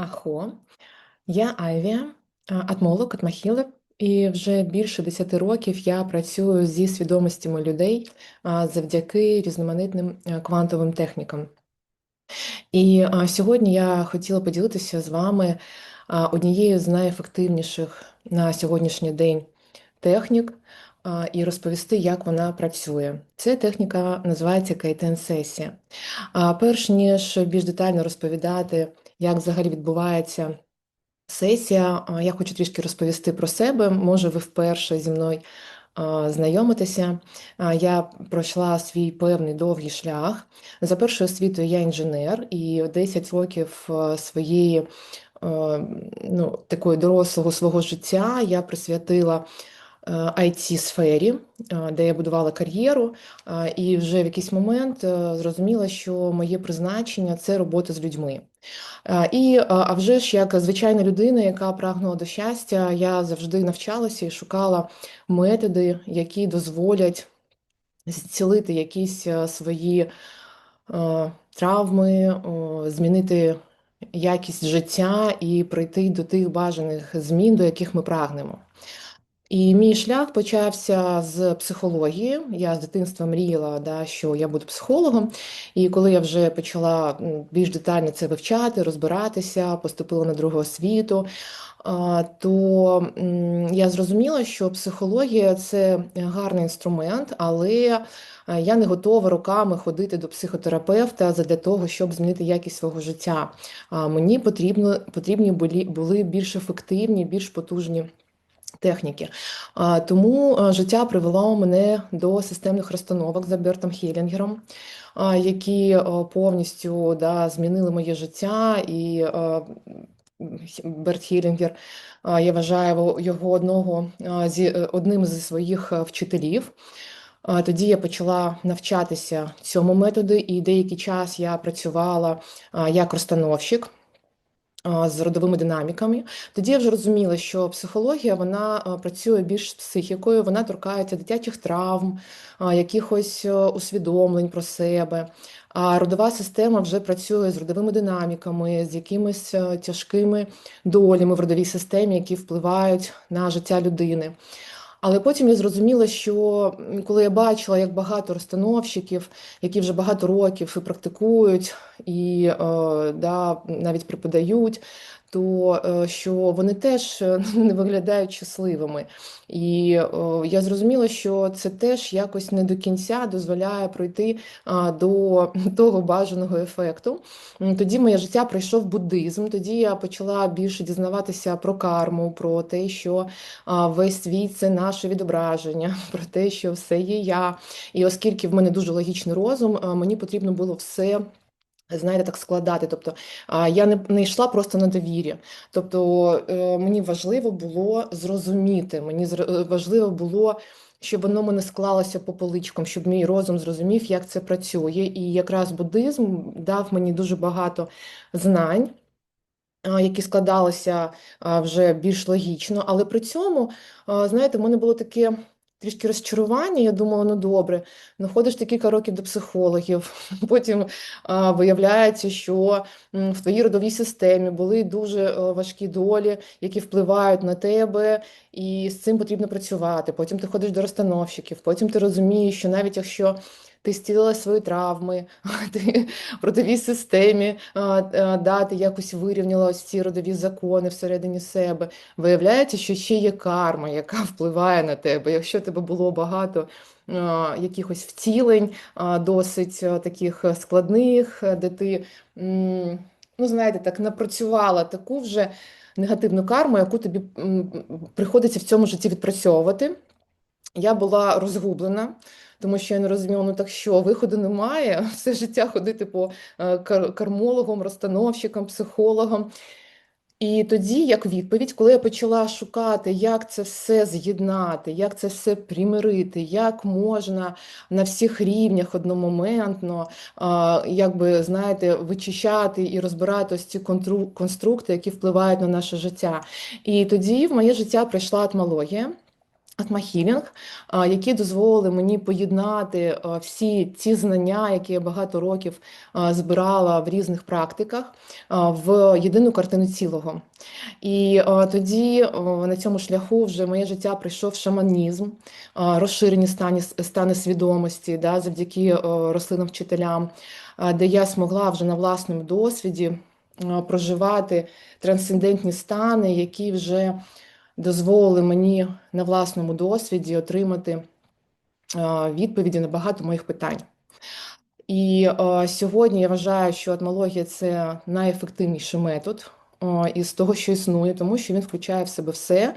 Ахо, я Айвія, атмолог, атмахілер, і вже більше 10 років я працюю зі свідомостями людей завдяки різноманітним квантовим технікам. І сьогодні я хотіла поділитися з вами однією з найефективніших на сьогоднішній день технік і розповісти, як вона працює. Ця техніка називається кайтен-сесія. Перш ніж більш детально розповідати, як взагалі відбувається сесія, я хочу трішки розповісти про себе. Може, ви вперше зі мною знайомитеся. Я пройшла свій певний довгий шлях. За першою освітою я інженер, і 10 років своєї ну, такої дорослого свого життя я присвятила it сфері, е, де я будувала кар'єру, е, і вже в якийсь момент е, зрозуміла, що моє призначення це робота з людьми. І а вже ж, як звичайна людина, яка прагнула до щастя, я завжди навчалася і шукала методи, які дозволять зцілити якісь свої травми, змінити якість життя і прийти до тих бажаних змін, до яких ми прагнемо. І мій шлях почався з психології. Я з дитинства мріяла, да, що я буду психологом. І коли я вже почала більш детально це вивчати, розбиратися, поступила на другу освіту, то я зрозуміла, що психологія це гарний інструмент, але я не готова роками ходити до психотерапевта для того, щоб змінити якість свого життя. Мені потрібно потрібні були більш ефективні, більш потужні техніки. Тому життя привело мене до системних розстановок за Бертом Хелінгером, які повністю да, змінили моє життя. І Берт Хелінгер, я вважаю його одного зі одним зі своїх вчителів. Тоді я почала навчатися цьому методу, і деякий час я працювала як розстановщик з родовими динаміками. Тоді я вже розуміла, що психологія вона працює більш з психікою, вона торкається дитячих травм, якихось усвідомлень про себе. А родова система вже працює з родовими динаміками, з якимись тяжкими долями в родовій системі, які впливають на життя людини. Але потім я зрозуміла, що коли я бачила, як багато розстановщиків, які вже багато років і практикують, і е, да, навіть преподають, то е, що вони теж е, не виглядають щасливими. І я зрозуміла, що це теж якось не до кінця дозволяє пройти до того бажаного ефекту. Тоді моє життя пройшов буддизм. Тоді я почала більше дізнаватися про карму, про те, що весь світ це наше відображення, про те, що все є я. І оскільки в мене дуже логічний розум, мені потрібно було все. Знаєте, так складати. Тобто я не не йшла просто на довір'я. Тобто е, мені важливо було зрозуміти, мені е, важливо було, щоб воно мене склалося по поличкам, щоб мій розум зрозумів, як це працює. І якраз буддизм дав мені дуже багато знань. Які складалися вже більш логічно, але при цьому, знаєте, в мене було таке трішки розчарування. Я думала, ну добре, ну ходиш ти кілька років до психологів. Потім а, виявляється, що в твоїй родовій системі були дуже важкі долі, які впливають на тебе, і з цим потрібно працювати. Потім ти ходиш до розстановщиків, потім ти розумієш, що навіть якщо ти зцілила свої травми, ти родовій системі да, ти якось вирівняла ось ці родові закони всередині себе. Виявляється, що ще є карма, яка впливає на тебе. Якщо тебе було багато якихось втілень, досить таких складних, де ти, ну знаєте, так напрацювала таку вже негативну карму, яку тобі приходиться в цьому житті відпрацьовувати. Я була розгублена тому що я не розуміла, ну так що виходу немає, все життя ходити по е, кармологам, розстановщикам, психологам. І тоді, як відповідь, коли я почала шукати, як це все з'єднати, як це все примирити, як можна на всіх рівнях одномоментно, якби знаєте, вичищати і розбирати ось ці конструкти, які впливають на наше життя. І тоді в моє життя прийшла атмологія. Атмахілінг, які дозволили мені поєднати всі ці знання, які я багато років збирала в різних практиках, в єдину картину цілого. І тоді на цьому шляху вже моє життя прийшов шаманізм, розширені стані, стани свідомості да, завдяки рослинам вчителям, де я змогла вже на власному досвіді проживати трансцендентні стани, які вже дозволили мені на власному досвіді отримати відповіді на багато моїх питань. І сьогодні я вважаю, що атмологія це найефективніший метод із того, що існує, тому що він включає в себе все.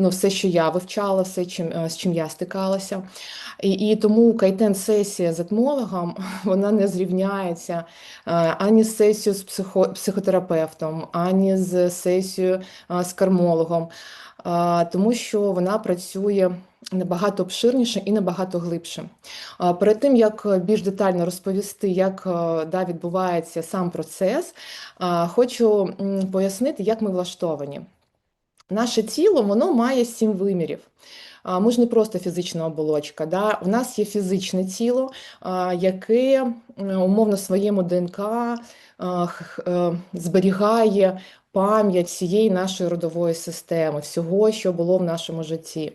Ну, все, що я вивчала, все, чим, з чим я стикалася. І і тому кайтен-сесія з етмологом вона не зрівняється ані з сесією з психо, психотерапевтом, ані з сесією з кармологом тому що вона працює набагато обширніше і набагато глибше. Перед тим як більш детально розповісти, як да, відбувається сам процес, хочу пояснити, як ми влаштовані. Наше тіло воно має сім вимірів. Ми ж не просто фізична оболочка. Да? У нас є фізичне тіло, яке умовно своєму ДНК е, зберігає пам'ять всієї нашої родової системи, всього, що було в нашому житті.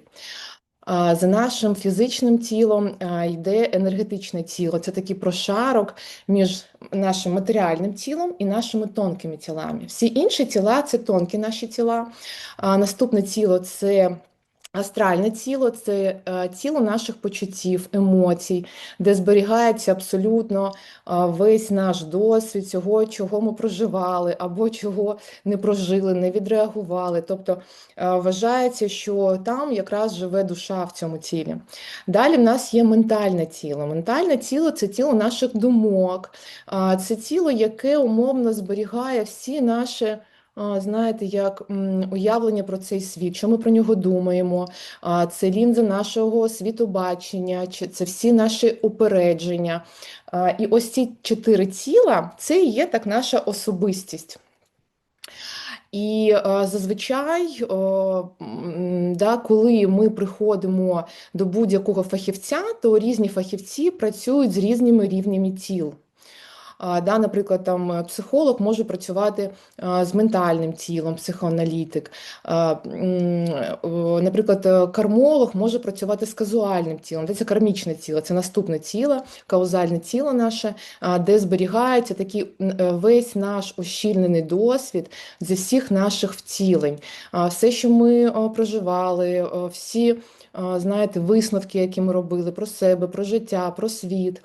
За нашим фізичним тілом йде енергетичне тіло. Це такий прошарок між нашим матеріальним тілом і нашими тонкими тілами. Всі інші тіла це тонкі наші тіла. Наступне тіло це Астральне тіло це е, тіло наших почуттів, емоцій, де зберігається абсолютно е, весь наш досвід, цього, чого ми проживали, або чого не прожили, не відреагували. Тобто е, вважається, що там якраз живе душа в цьому тілі. Далі в нас є ментальне тіло. Ментальне тіло це тіло наших думок, це тіло, яке умовно зберігає всі наші знаєте, як уявлення про цей світ, що ми про нього думаємо, це лінза нашого світобачення, чи це всі наші упередження. І ось ці чотири тіла це і є так наша особистість. І зазвичай, да, коли ми приходимо до будь-якого фахівця, то різні фахівці працюють з різними рівнями тіл. Да, Наприклад, там е, психолог може працювати з ментальним тілом, психоаналітик. Наприклад, е, кармолог може працювати з казуальним тілом, де це кармічне тіло, це наступне тіло, каузальне тіло наше, де зберігається такий е, весь наш ощільнений досвід зі всіх наших втілень. Все, що ми проживали, всі знаєте, висновки, які ми робили про себе, про життя, про світ.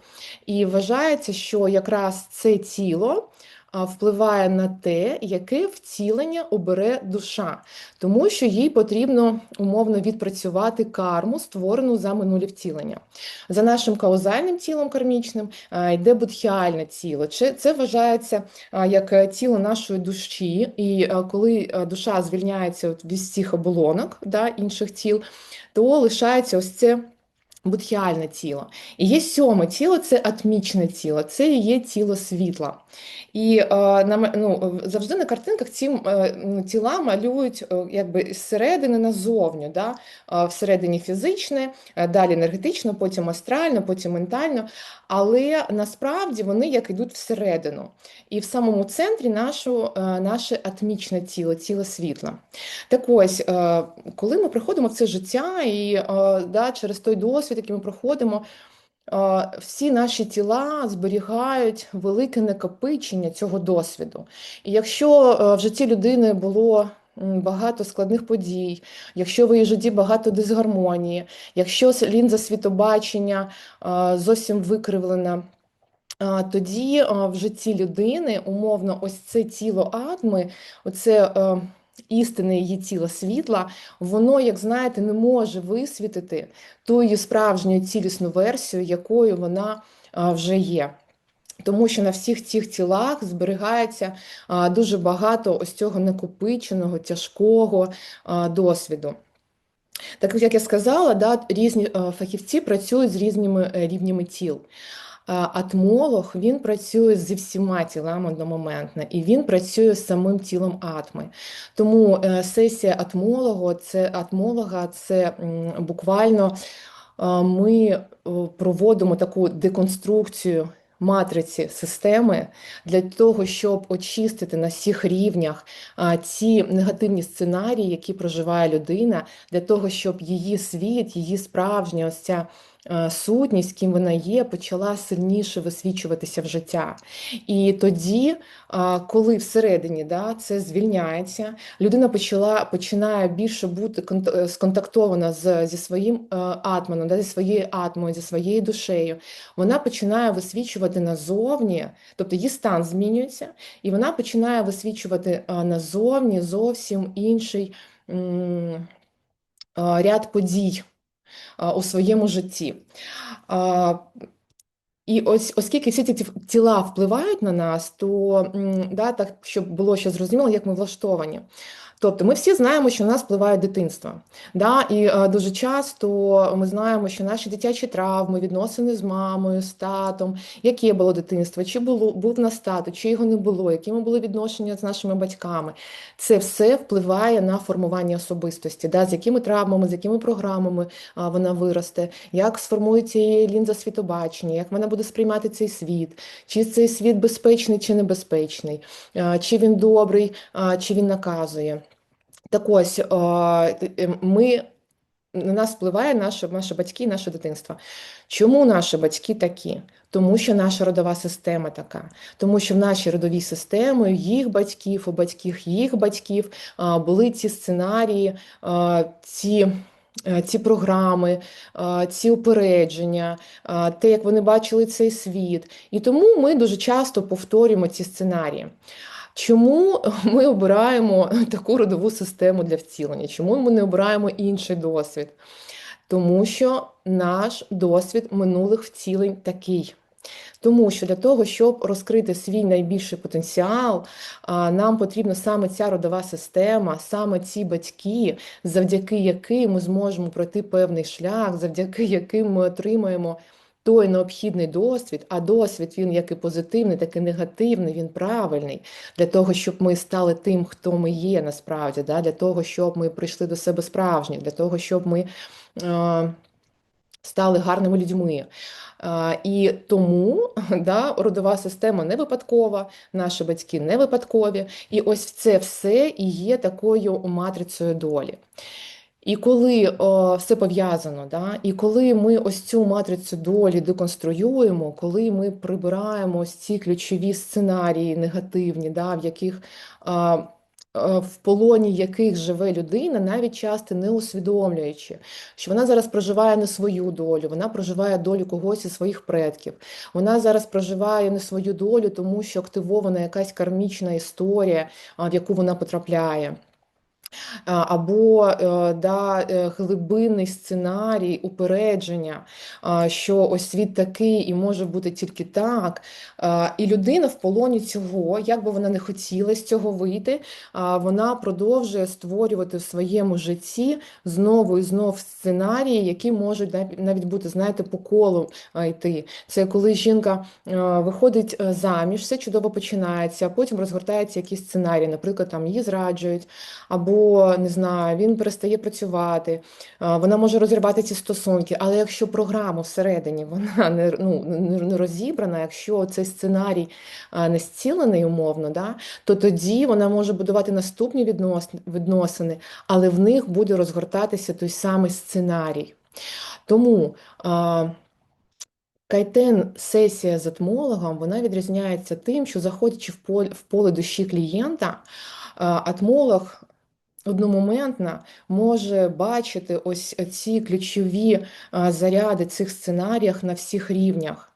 І вважається, що якраз це тіло. Впливає на те, яке втілення обере душа, тому що їй потрібно умовно відпрацювати карму, створену за минулі втілення. За нашим каузальним тілом кармічним йде будхіальне тіло. Це вважається як тіло нашої душі, і коли душа звільняється від всіх оболонок да, інших тіл, то лишається ось це будхіальне тіло. І є сьоме тіло це атмічне тіло, це є тіло світла. І е, ну, завжди на картинках ці е, тіла малюють е, якби зсередини назовню, да? всередині фізичне, далі енергетично, потім астрально, потім ментально. Але насправді вони як йдуть всередину. І в самому центрі нашу, наше атмічне тіло, тіло світла. Так ось, коли ми приходимо в це життя і да, через той досвід, який ми проходимо, всі наші тіла зберігають велике накопичення цього досвіду. І якщо е, в житті людини було багато складних подій, якщо в її житті багато дисгармонії, якщо лінза світобачення зовсім викривлена, тоді в житті людини умовно ось це тіло атми, оце істинне її тіло світла, воно, як знаєте, не може висвітити її справжню цілісну версію, якою вона вже є. Тому що на всіх цих тілах зберігається дуже багато ось цього накопиченого, тяжкого досвіду. Так як я сказала, да, різні фахівці працюють з різними е, рівнями тіл. Атмолог він працює зі всіма тілами одномоментно, і він працює з самим тілом атми. Тому е, сесія атмолога це атмолога, це буквально ми проводимо таку деконструкцію матриці системи для того, щоб очистити на всіх рівнях ці негативні сценарії, які проживає людина, для того, щоб її світ, її справжня ось ця Е, сутність, ким вона є, почала сильніше висвічуватися в життя. І тоді, коли всередині да, це звільняється, людина почала починає більше бути е, сконтактована з, зі своїм е, атманом, да, зі своєю атмою, зі своєю душею, вона починає висвічувати назовні, тобто її стан змінюється, і вона починає висвічувати назовні зовсім інший. Ряд подій у своєму житті. І ось, оскільки всі ці тіла впливають на нас, то да, так, щоб було ще зрозуміло, як ми влаштовані. Тобто ми всі знаємо, що в нас впливає дитинство. Да? І е, дуже часто ми знаємо, що наші дитячі травми, відносини з мамою, з татом, яке було дитинство, чи було був нас тато, чи його не було, якими були відношення з нашими батьками. Це все впливає на формування особистості, да? з якими травмами, з якими програмами а, вона виросте, як сформується її лінза світобачення, як вона буде сприймати цей світ, чи цей світ безпечний чи небезпечний, а, чи він добрий, а, чи він наказує. Так ось е, ми. На нас впливає наше, наші батьки, наше дитинство. Чому наші батьки такі? Тому що наша родова система така, тому що в нашій родовій системі їх батьків, у батьків їх батьків були ці сценарії, ці е, ці програми, ці упередження, те, як вони бачили цей світ. І тому ми дуже часто повторюємо ці сценарії. Чому ми обираємо таку родову систему для вцілення? Чому ми не обираємо інший досвід? Тому що наш досвід минулих вцілень такий. Тому що для того, щоб розкрити свій найбільший потенціал, нам потрібна саме ця родова система, саме ці батьки, завдяки яким ми зможемо пройти певний шлях, завдяки яким ми отримаємо той необхідний досвід, а досвід він як і позитивний, так і негативний, він правильний для того, щоб ми стали тим, хто ми є насправді, да? для того, щоб ми прийшли до себе справжні, для того, щоб ми е, стали гарними людьми. Uh, і тому да, родова система не випадкова, наші батьки не випадкові. І ось це все і є такою матрицею долі. І коли о, все пов'язано, да, і коли ми ось цю матрицю долі деконструюємо, коли ми прибираємо ось ці ключові сценарії негативні, да, в яких а, в полоні яких живе людина, навіть часто не усвідомлюючи, що вона зараз проживає не свою долю, вона проживає долю когось із своїх предків. Вона зараз проживає не свою долю, тому що активована якась кармічна історія, в яку вона потрапляє або е, да, е, глибинний сценарій, упередження, що ось світ такий і може бути тільки так. І людина в полоні цього, як би вона не хотіла з цього вийти, вона продовжує створювати в своєму житті знову і знову сценарії, які можуть навіть бути, знаєте, по колу йти. Це коли жінка виходить е, заміж, все чудово починається, а потім розгортається якийсь сценарій, наприклад, там її зраджують. або не знаю, він перестає працювати, вона може розірвати ці стосунки. Але якщо програма всередині вона не ну, не розібрана, якщо цей сценарій не зцілений умовно, да, то тоді вона може будувати наступні відносини, але в них буде розгортатися той самий сценарій. Тому. Кайтен сесія з атмологом вона відрізняється тим, що заходячи в поле в поле душі клієнта, атмолог одномоментно може бачити ось ці ключові заряди цих сценаріях на всіх рівнях.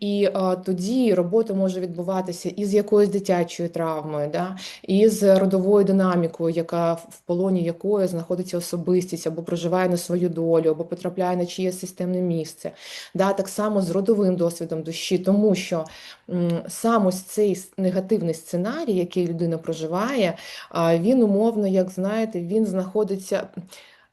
І а, тоді робота може відбуватися із якоюсь дитячою травмою, да, і з родовою динамікою, яка в полоні якої знаходиться особистість, або проживає на свою долю, або потрапляє на чиєсь системне місце. Да, Так само з родовим досвідом душі, тому що м, сам ось цей негативний сценарій, який людина проживає, а, він умовно, як знаєте, він знаходиться.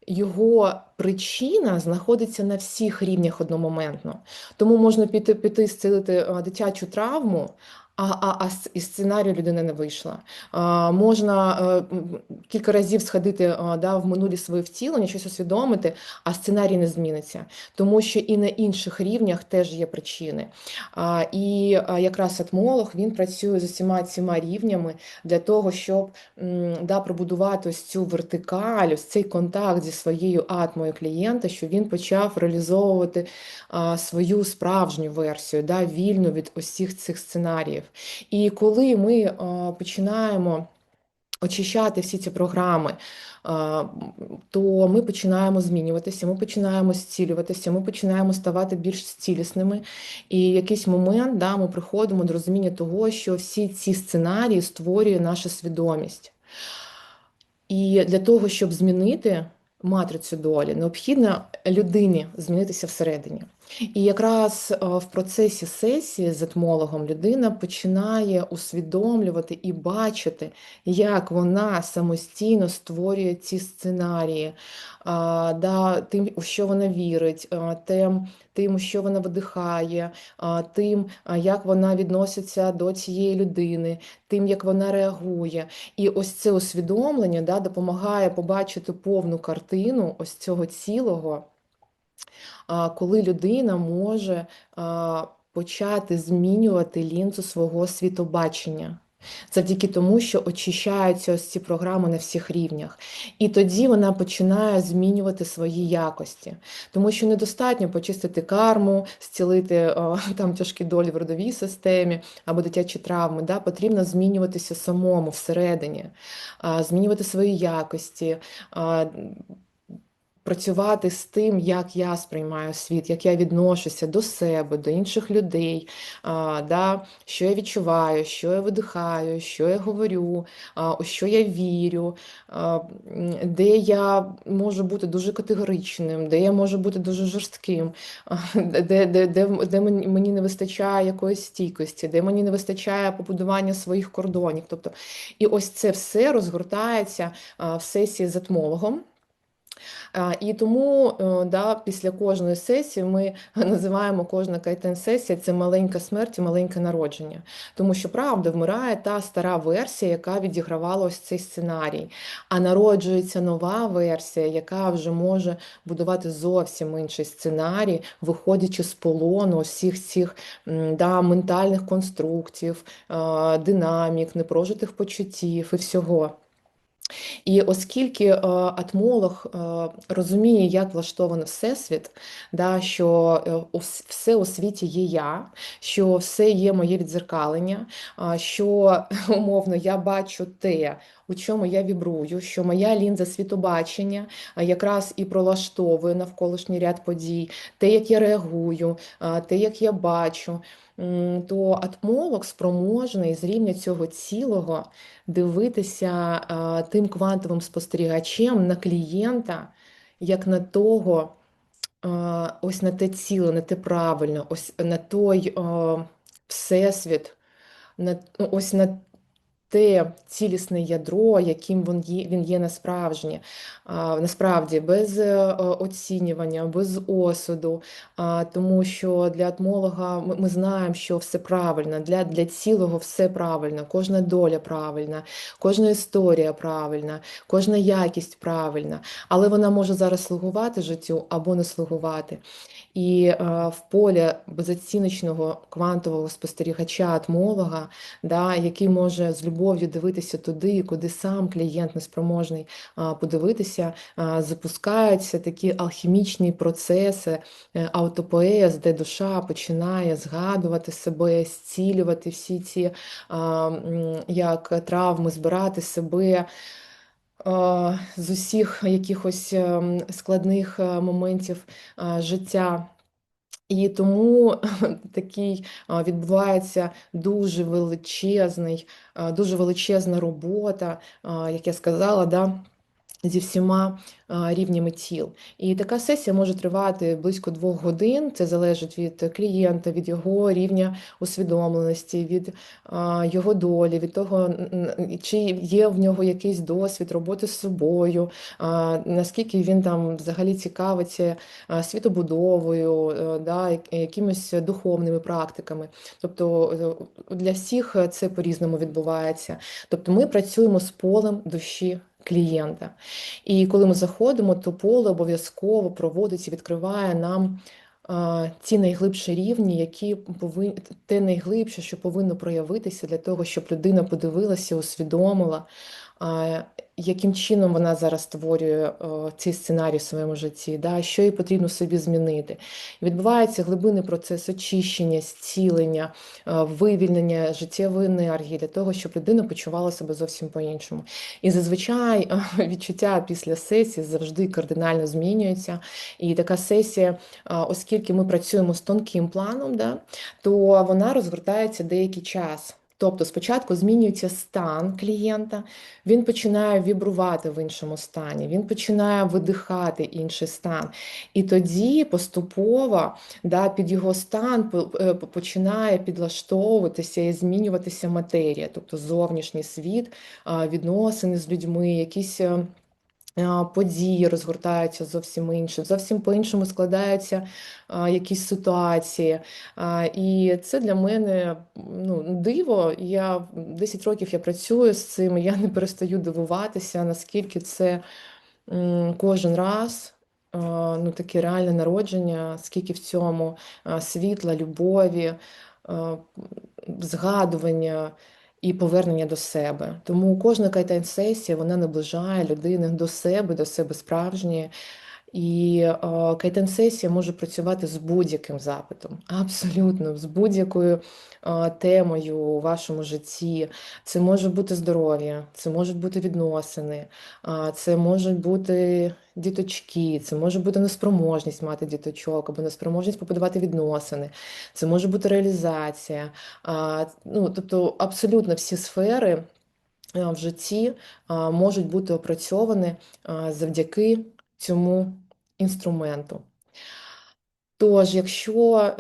Його причина знаходиться на всіх рівнях одномоментно. Тому можна піти піти зцілити дитячу травму, а, а, а із сценарію людина не вийшла. А, можна е, м, кілька разів сходити е, да, в минулі свої втілення, щось усвідомити, а сценарій не зміниться, тому що і на інших рівнях теж є причини. А, і а, якраз етмолог він працює з усіма цими рівнями для того, щоб м, да, пробудувати ось цю вертикаль, ось цей контакт зі своєю атмою клієнта, що він почав реалізовувати а, свою справжню версію, да, вільну від усіх цих сценаріїв. І коли ми починаємо очищати всі ці програми, то ми починаємо змінюватися, ми починаємо зцілюватися, ми починаємо ставати більш цілісними. І в якийсь момент да, ми приходимо до розуміння того, що всі ці сценарії створює наша свідомість. І для того, щоб змінити матрицю долі, необхідно людині змінитися всередині. І якраз е, в процесі сесії з етмологом людина починає усвідомлювати і бачити, як вона самостійно створює ці сценарії, тим, у що вона вірить, тим, тим, у що вона видихає, тим, як вона відноситься до цієї людини, тим, як вона реагує. І ось це усвідомлення да, допомагає побачити повну картину ось цього цілого, коли людина може почати змінювати лінзу свого світобачення. Завдяки тому, що очищаються ось ці програми на всіх рівнях. І тоді вона починає змінювати свої якості. Тому що недостатньо почистити карму, зцілити о, там тяжкі долі в родовій системі або дитячі травми. Да? Потрібно змінюватися самому всередині, змінювати свої якості. Працювати з тим, як я сприймаю світ, як я відношуся до себе, до інших людей, а, да, що я відчуваю, що я видихаю, що я говорю, а, у що я вірю, а, де я можу бути дуже категоричним, де я можу бути дуже жорстким, а, де, де, де, де мені не вистачає якоїсь стійкості, де мені не вистачає побудування своїх кордонів. Тобто, і ось це все розгортається а, в сесії з етмологом. І тому е, да, після кожної сесії ми називаємо кожна кайтен-сесія це маленька смерть і маленьке народження. Тому що правда вмирає та стара версія, яка відігравала ось цей сценарій. А народжується нова версія, яка вже може будувати зовсім інший сценарій, виходячи з полону всіх цих да, ментальних конструктів, динамік, непрожитих почуттів і всього. І оскільки е, атмолог е, розуміє, як влаштований всесвіт, да, що е, все у світі є я, що все є моє відзеркалення, а, що умовно я бачу те, у чому я вібрую, що моя лінза світобачення якраз і пролаштовує навколишній ряд подій, те, як я реагую, те, як я бачу. То атмолог спроможний з рівня цього цілого дивитися тим квантовим спостерігачем на клієнта, як на того, ось на те ціле, на те правильно, ось на той всесвіт, на, ну, ось на те цілісне ядро, яким він є, він є насправжні, насправді, без е, оцінювання, без осуду, тому що для атмолога ми, знаємо, що все правильно, для, для цілого все правильно, кожна доля правильна, кожна історія правильна, кожна якість правильна, але вона може зараз слугувати життю або не слугувати. І е, в полі безоціночного квантового спостерігача атмолога, да, який може з любов'ю дивитися туди, куди сам клієнт неспроможний подивитися, запускаються такі алхімічні процеси, е, аутопоез, де душа починає згадувати себе, зцілювати всі ці як травми, збирати себе. А, З усіх якихось ем, складних е, моментів життя. І тому такий відбувається дуже величезний, дуже величезна робота, як я сказала, да, зі всіма рівнями тіл. І така сесія може тривати близько двох годин. Це залежить від клієнта, від його рівня усвідомленості, від його долі, від того, чи є в нього якийсь досвід роботи з собою, наскільки він там взагалі цікавиться світобудовою, да, якимись духовними практиками. Тобто е, для всіх це по-різному відбувається. Тобто ми працюємо з полем душі клієнта. І коли ми заходимо, то поле обов'язково проводить відкриває нам ті найглибші рівні, які повинні те найглибше, що повинно проявитися для того, щоб людина подивилася, усвідомила яким чином вона зараз створює цей сценарій в своєму житті, да, що їй потрібно собі змінити. Відбувається глибинний процес очищення, зцілення, вивільнення життєвої енергії для того, щоб людина почувала себе зовсім по-іншому. І зазвичай відчуття після сесії завжди кардинально змінюється. І така сесія, оскільки ми працюємо з тонким планом, да, то вона розгортається деякий час. Тобто спочатку змінюється стан клієнта, він починає вібрувати в іншому стані, він починає видихати інший стан. І тоді поступово да, під його стан е, починає підлаштовуватися і змінюватися матерія, тобто зовнішній світ, відносини з людьми, якісь. Події розгортаються зовсім інше, зовсім по-іншому складаються якісь ситуації. І це для мене ну, диво. Я 10 років я працюю з цим, я не перестаю дивуватися, наскільки це кожен раз. Ну, таке реальне народження, скільки в цьому світла, любові, згадування і повернення до себе. Тому кожна кайтайн-сесія вона наближає людину до себе, до себе справжньої. І е, кайтен-сесія може працювати з будь-яким запитом, абсолютно, з будь-якою е, темою у вашому житті. Це може бути здоров'я, це можуть бути відносини, е, це можуть бути діточки, це може бути неспроможність мати діточок, або неспроможність побудувати відносини, це може бути реалізація. Е, ну, Тобто абсолютно всі сфери. В житті можуть бути опрацьовані завдяки цьому інструменту. Тож, якщо е,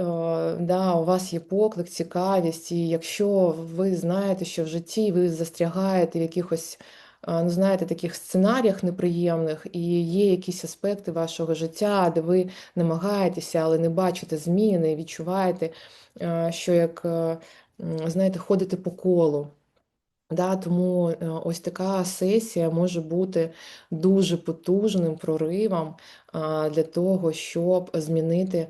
да, у вас є поклик, цікавість, і якщо ви знаєте, що в житті ви застрягаєте в якихось е, ну, знаєте, таких сценаріях неприємних, і є якісь аспекти вашого життя, де ви намагаєтеся, але не бачите зміни, відчуваєте, е, що як знаєте, ходите по колу. Да, Тому е, ось така сесія може бути дуже потужним проривом для того, щоб змінити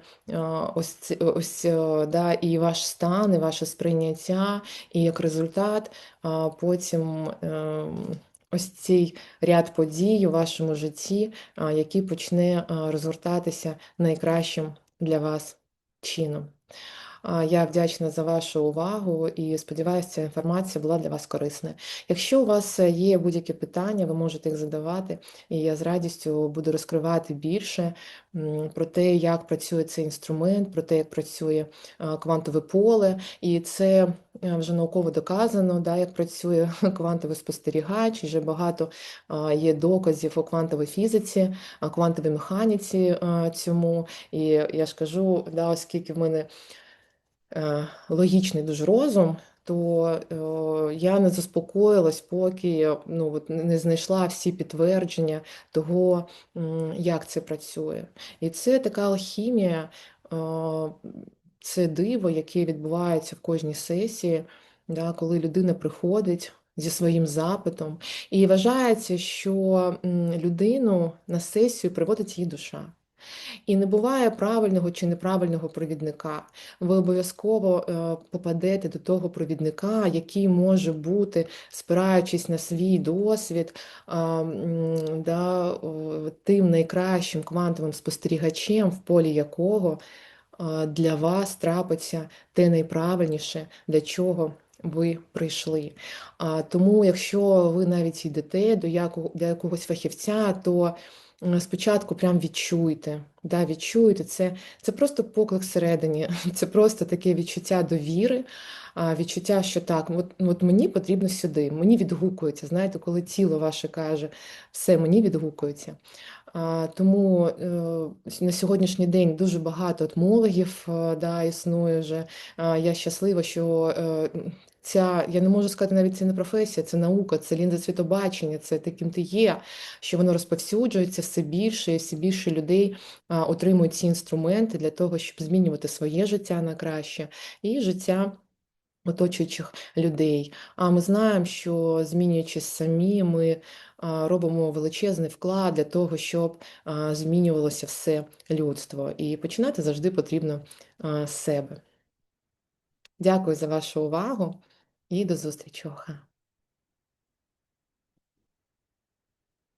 ось ось да, і ваш стан, і ваше сприйняття, і як результат потім ем, ось цей ряд подій у вашому житті, який почне розгортатися найкращим для вас чином. Я вдячна за вашу увагу і сподіваюся, ця інформація була для вас корисною. Якщо у вас є будь-які питання, ви можете їх задавати, і я з радістю буду розкривати більше про те, як працює цей інструмент, про те, як працює квантове поле, і це е, вже науково доказано, да, як працює квантовий спостерігач. Вже багато є доказів у квантовій фізиці, квантовій механіці цьому. І я ж кажу, да, оскільки в мене. Е, логічний дуже розум, то е, я не заспокоїлась, поки ну, от не знайшла всі підтвердження того, як це працює. І це така алхімія, е, це диво, яке відбувається в кожній сесії, да, коли людина приходить. Зі своїм запитом, і вважається, що людину на сесію приводить її душа. І не буває правильного чи неправильного провідника. Ви обов'язково е, попадете до того провідника, який може бути, спираючись на свій досвід, да, тим найкращим квантовим спостерігачем, в полі якого для вас трапиться те найправильніше, для чого ви прийшли. А, Тому, якщо ви навіть йдете до якого, до якогось фахівця, то спочатку прям відчуйте. Да, відчуйте, це, це просто поклик всередині, це просто таке відчуття довіри, відчуття, що так, от, от мені потрібно сюди, мені відгукується. Знаєте, коли тіло ваше каже, все, мені відгукується. Тому е, на сьогоднішній день дуже багато етмологів е, да, існує вже. Я щаслива, що е, ця, я не можу сказати, навіть це не професія, це наука, це лінза світобачення, це таким ти є, що воно розповсюджується все більше, і все більше людей а, отримують ці інструменти для того, щоб змінювати своє життя на краще і життя. Оточуючих людей. А ми знаємо, що змінюючись самі, ми робимо величезний вклад для того, щоб змінювалося все людство. І починати завжди потрібно з себе. Дякую за вашу увагу і до зустрічі, Оха.